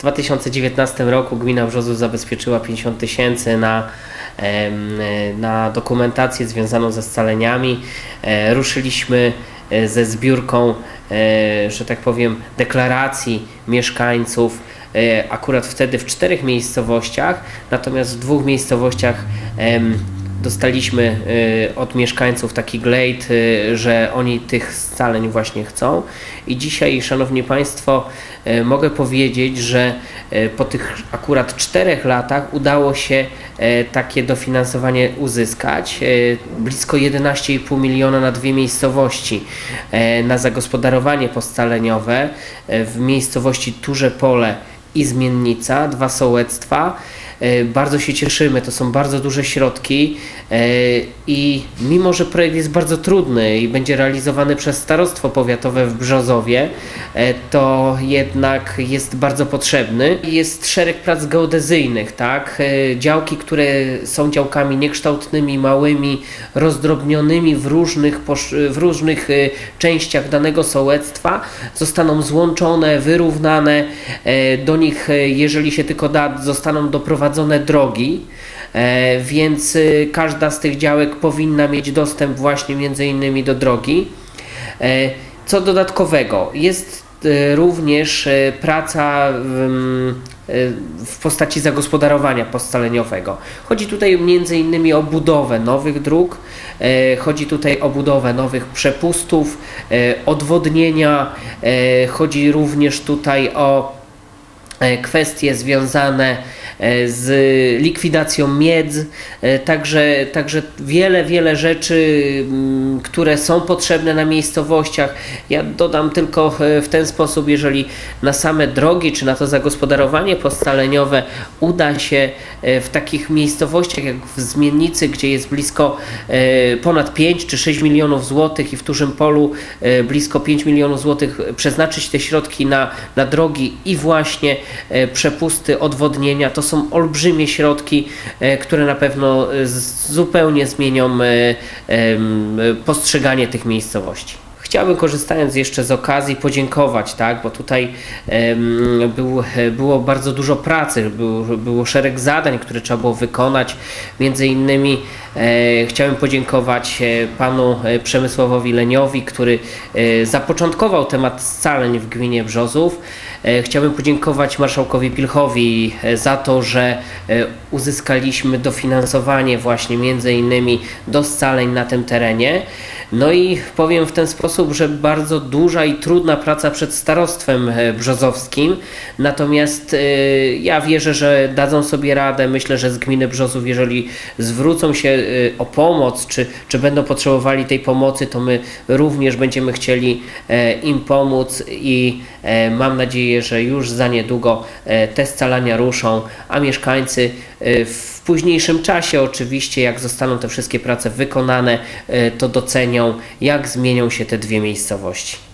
2019 roku gmina Brzozów zabezpieczyła 50 tysięcy na, na dokumentację związaną ze scaleniami. E, Ruszyliśmy e, ze zbiórką, e, że tak powiem, deklaracji mieszkańców akurat wtedy w czterech miejscowościach, natomiast w dwóch miejscowościach dostaliśmy y, od mieszkańców taki glejt, y, że oni tych scaleń właśnie chcą. I dzisiaj, Szanowni Państwo, y, mogę powiedzieć, że po tych akurat czterech latach udało się takie dofinansowanie uzyskać. Blisko 11,5 miliona na dwie miejscowości na zagospodarowanie poscaleniowe y, w miejscowości Turze Pole i Zmiennica, dwa sołectwa. E, Bardzo się cieszymy, to są bardzo duże środki e, i mimo, że projekt jest bardzo trudny i będzie realizowany przez Starostwo Powiatowe w Brzozowie, e, to jednak jest bardzo potrzebny. Jest szereg prac geodezyjnych, tak? Działki, które są działkami niekształtnymi, małymi, rozdrobnionymi w różnych, w różnych częściach danego sołectwa, zostaną złączone, wyrównane. Do nich, jeżeli się tylko da, zostaną doprowadzone drogi. E, Więc e, każda z tych działek powinna mieć dostęp właśnie między innymi do drogi. E, Co dodatkowego? Jest e, również praca w, mm, w postaci zagospodarowania poscaleniowego. Chodzi tutaj między innymi o budowę nowych dróg, chodzi tutaj o budowę nowych przepustów, odwodnienia, chodzi również tutaj o kwestie związane e, z likwidacją miedz, e, także, także wiele, wiele rzeczy, które są potrzebne na miejscowościach. Ja dodam tylko e, w ten sposób, jeżeli na same drogi, czy na to zagospodarowanie postaleniowe uda się e, w takich miejscowościach jak w Zmiennicy, gdzie jest blisko e, ponad 5 czy 6 milionów złotych i w Dużym Polu e, blisko 5 milionów złotych przeznaczyć te środki na, na drogi i właśnie e, przepusty, odwodnienia, to są olbrzymie środki, e, które na pewno e, zupełnie zmienią e, postrzeganie tych miejscowości. Chciałbym korzystając jeszcze z okazji podziękować, tak, bo tutaj em, był, było bardzo dużo pracy, był, było szereg zadań, które trzeba było wykonać. Między innymi e, podziękować e, panu e, Przemysławowi Leniowi, który e, zapoczątkował temat scaleń w gminie Brzozów. E, Chciałbym podziękować marszałkowi Pilchowi e, za to, że e, uzyskaliśmy dofinansowanie właśnie między innymi do scaleń na tym terenie. No i powiem w ten sposób, że bardzo duża i trudna praca przed starostwem e, brzozowskim. Natomiast e, ja wierzę, że dadzą sobie radę. Myślę, że z gminy Brzozów, jeżeli zwrócą się e, o pomoc, czy, czy będą potrzebowali tej pomocy, to my również będziemy chcieli im pomóc i mam nadzieję, że już za niedługo te scalania ruszą, a mieszkańcy w późniejszym czasie oczywiście, jak zostaną te wszystkie prace wykonane, e, to docenią, jak zmienią się te dwie miejscowości.